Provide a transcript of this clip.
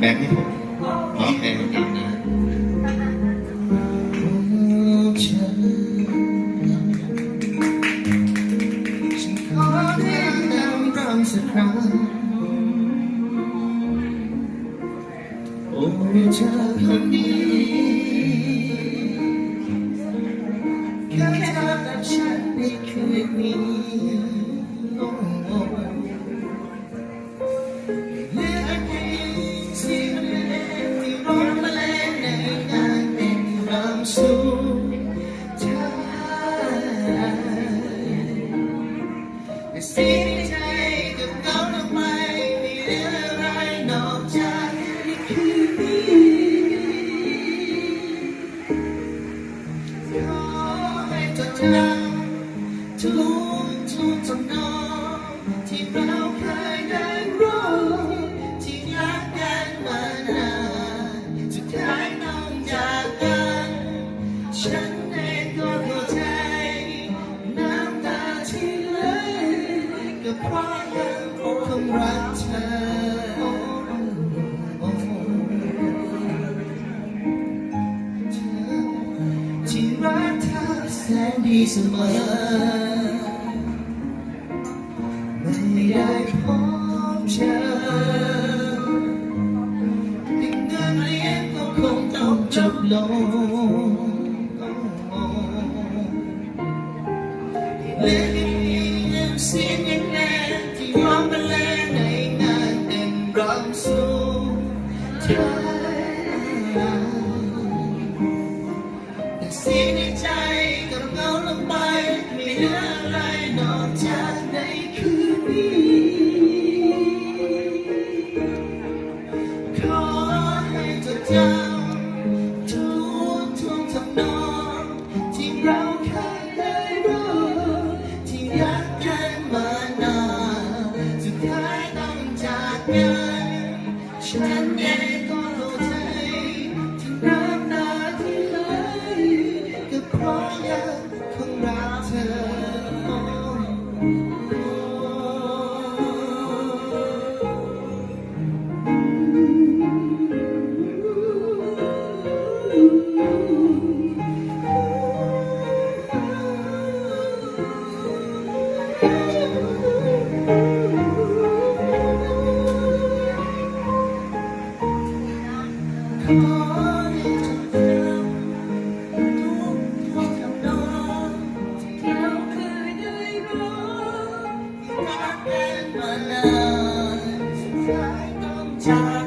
แบงค์ให้ผมร้องเพลงเองนะฉันขอแนะนำรำสักครั้งโอ้เธอคนนี้แค่เธอและฉันในคืนนี้โอ้ สู่เธอแต่เสียงใจกับเงาทำไมไม่เหลืออะไรนอกจากในคือพี่ขอให้จดจำ ฉันเองก็เข้าใจ น้ำตาที่ไหลก็เพราะยังคงรักเธอ ที่รักเธอแสนดีเสมอ ไม่ได้พบเจอถึงเงินเลี้ก็คงต้องจบลง เลือเพียงเสียงยังแน่ที่ร้องบรรเลงในงานเต็มรำสู่เธอแต่สีในใจกับเงาลงไปไม่เหลืออะไรนอกจากในคืนนี้ขอให้จดจำทุกทุกทำนอง คงรักเธอขอ time.